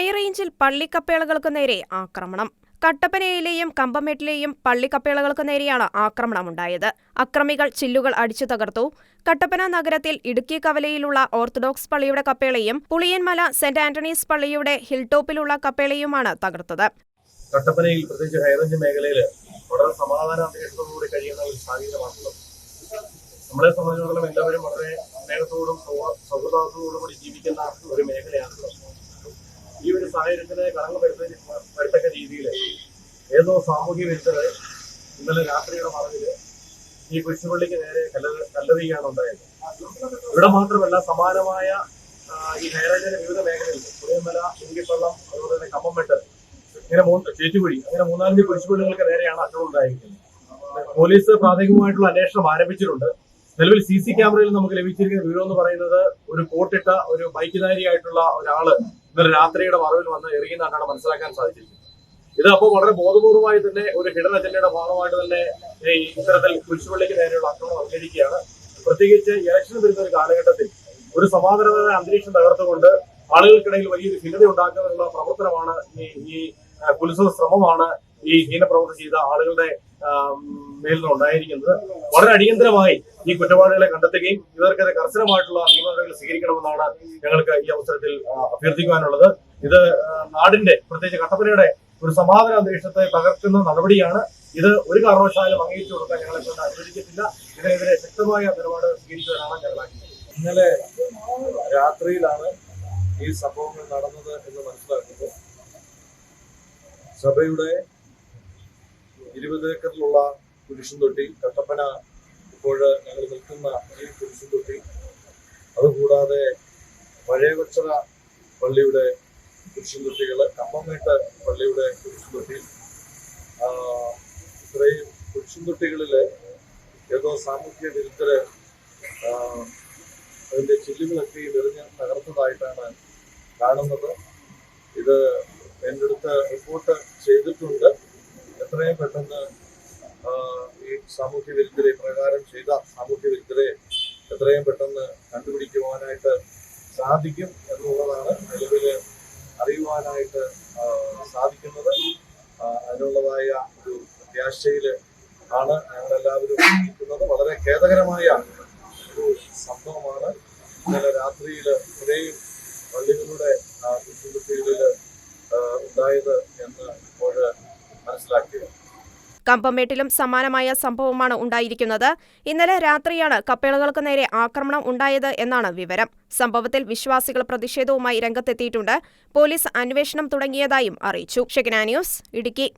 ഹൈറേഞ്ചിൽ പള്ളിക്കപ്പേളകൾക്ക് നേരെ ആക്രമണം. കട്ടപ്പനയിലെയും കമ്പമേട്ടിലെയും പള്ളിക്കപ്പേളകൾക്ക് നേരെയാണ് ആക്രമണമുണ്ടായത്. അക്രമികൾ ചില്ലുകൾ അടിച്ചു തകർത്തു. കട്ടപ്പന നഗരത്തിൽ ഇടുക്കി കവലയിലുള്ള ഓർത്തഡോക്സ് പള്ളിയുടെ കപ്പേളയും പുളിയൻമല സെന്റ് ആന്റണീസ് പള്ളിയുടെ ഹിൽടോപ്പിലുള്ള കപ്പേളയുമാണ് തകർത്തത്. കട്ടപ്പനയിൽ പ്രത്യേകിച്ച് ഹൈറേഞ്ച് മേഖലയിൽ വളരെ സമാധാന അന്തരീക്ഷത്തോടുകൂടി കഴിയുന്ന ഒരു സാഹചര്യമാണുള്ളത്. നമ്മളെ സംബന്ധിച്ചിടത്തോളം എല്ലാവരും വളരെ സ്നേഹത്തോടും സൗഹൃദത്തോടും കൂടി ജീവിക്കുന്ന ഒരു മേഖലയാണുള്ളത്. സാഹചര്യത്തിന് കളങ്കം വരുത്ത വരത്തക്ക രീതിയിൽ ഏതോ സാമൂഹ്യ വിരുദ്ധര് ഇന്നലെ രാത്രിയുടെ മറവിൽ ഈ കുരിശുപള്ളിക്ക് നേരെ കല്ല കല്ലെറിയുകയാണ് ഉണ്ടായത്. ഇവിടെ മാത്രമല്ല സമാനമായ ഈ ഹൈറേഞ്ചിന്റെ വിവിധ മേഖലയിൽ പുളിയമല ഇങ്കിപ്പള്ളം അതുപോലെ തന്നെ കമ്പംമെട്ട് ഇങ്ങനെ മൂന്ന് ചേറ്റുകുഴി അങ്ങനെ മൂന്നാലഞ്ച് കുരിശുപള്ളികൾക്ക് നേരെയാണ് അക്രമം ഉണ്ടായിരിക്കുന്നത്. പോലീസ് പ്രാഥമികമായിട്ടുള്ള അന്വേഷണം ആരംഭിച്ചിട്ടുണ്ട്. നിലവിൽ സി സി ക്യാമറയിൽ നമുക്ക് ലഭിച്ചിരിക്കുന്ന വിവരം എന്ന് പറയുന്നത് ഒരു കോട്ടിട്ട ഒരു ബൈക്ക് ബൈക്കുധാരിയായിട്ടുള്ള ഒരാൾ ഇന്നലെ രാത്രിയുടെ മറവിൽ വന്ന് എറിയുന്നതാണ് മനസ്സിലാക്കാൻ സാധിച്ചിരിക്കുന്നത്. ഇത് അപ്പോൾ വളരെ ബോധപൂർവമായി തന്നെ ഒരു ഹിഡൻ അജണ്ടയുടെ ഭാഗമായിട്ട് തന്നെ ഈ ഇത്തരത്തിൽ കുരിശുപള്ളിക്ക് നേരെയുള്ള ആക്രമണം അവതരിക്കുകയാണ് പ്രത്യേകിച്ച് ഇലക്ഷൻ വരുന്ന ഒരു കാലഘട്ടത്തിൽ ഒരു സമാധാനപരമായ അന്തരീക്ഷം തകർത്തുകൊണ്ട് ആളുകൾക്കിടയിൽ വലിയൊരു ഭിന്നത ഉണ്ടാക്കാനുള്ള പ്രവർത്തനമാണ് ഈ ഈ ആ, ശ്രമമാണ് ഈ ഹീനപ്രവർത്തനം ചെയ്ത ആളുകളുടെ ഉണ്ടായിരിക്കുന്നത് വളരെ അടിയന്തരമായി ഈ കുറ്റവാളികളെ കണ്ടെത്തുകയും ഇവർക്കെതിരെ കർശനമായിട്ടുള്ള നിയമ നടപടികൾ സ്വീകരിക്കണമെന്നാണ് ഞങ്ങൾക്ക് ഈ അവസരത്തിൽ അഭ്യർത്ഥിക്കുവാനുള്ളത്. ഇത് നാടിന്റെ പ്രത്യേകിച്ച് കട്ടപ്പനയുടെ ഒരു സമാധാന അന്തരീക്ഷത്തെ തകർക്കുന്ന നടപടിയാണ് ഇത്. ഒരു കാരണവശാലും അംഗീകരിച്ചു കൊടുക്കാൻ ഞങ്ങളെ കൊണ്ട് അനുവദിക്കത്തില്ല ഇതിനെതിരെ ശക്തമായ നിലപാട് സ്വീകരിച്ചവരാണ് ഞങ്ങൾ. ഇന്നലെ രാത്രിയിലാണ് ഈ സംഭവങ്ങൾ നടന്നത് എന്ന് മനസ്സിലാക്കുന്നത് സഭയുടെ ഇരുപത് ഏക്കറിലുള്ള കുരിശും തൊട്ടി കട്ടപ്പന ഇപ്പോൾ ഞങ്ങൾ നിൽക്കുന്ന ഈ കുരിശും തൊട്ടി. അതുകൂടാതെ പഴയവച്ചറ പള്ളിയുടെ കുരിശും തൊട്ടികൾ കമ്പമേട്ട് പള്ളിയുടെ കുരിശും തൊട്ടി. ഇത്രയും കുരിശും തൊട്ടികളിൽ ഏതോ സാമൂഹ്യ വിരുദ്ധര് അതിന്റെ ചില്ലുകളൊക്കെ എറിഞ്ഞ് തകർത്തതായിട്ടാണ് കാണുന്നത്. ഇത് എന്റെ അടുത്ത് റിപ്പോർട്ട് ചെയ്തിട്ടുണ്ട്. എത്രയും പെട്ടെന്ന് ഈ സാമൂഹ്യ വിരുദ്ധരെ പ്രകാരം ചെയ്ത സാമൂഹ്യ വിരുദ്ധരെ എത്രയും പെട്ടെന്ന് കണ്ടുപിടിക്കുവാനായിട്ട് സാധിക്കും എന്നുള്ളതാണ് നിലവിൽ അറിയുവാനായിട്ട് സാധിക്കുന്നത്. അതിനുള്ളതായ ഒരു പ്രത്യാശയിൽ ആണ് ഞങ്ങളെല്ലാവരും വളരെ ഖേദകരമായ ഒരു സംഭവമാണ്. ഇന്നലെ രാത്രിയിൽ ഇത്രയും പള്ളികളുടെ ഉണ്ടായത് എന്ന് ഇപ്പോൾ മനസ്സിലാക്കിയത്. കമ്പമേട്ടിലും സമാനമായ സംഭവമാണ് ഉണ്ടായിരിക്കുന്നത്. ഇന്നലെ രാത്രിയാണ് കപ്പേളകൾക്ക് നേരെ ആക്രമണം ഉണ്ടായത് എന്നാണ് വിവരം. സംഭവത്തിൽ വിശ്വാസികൾ പ്രതിഷേധവുമായി രംഗത്തെത്തിയിട്ടുണ്ട്. പോലീസ് അന്വേഷണം തുടങ്ങിയതായും അറിയിച്ചു. ഷെഗ്ന ന്യൂസ് ഇടുക്കി.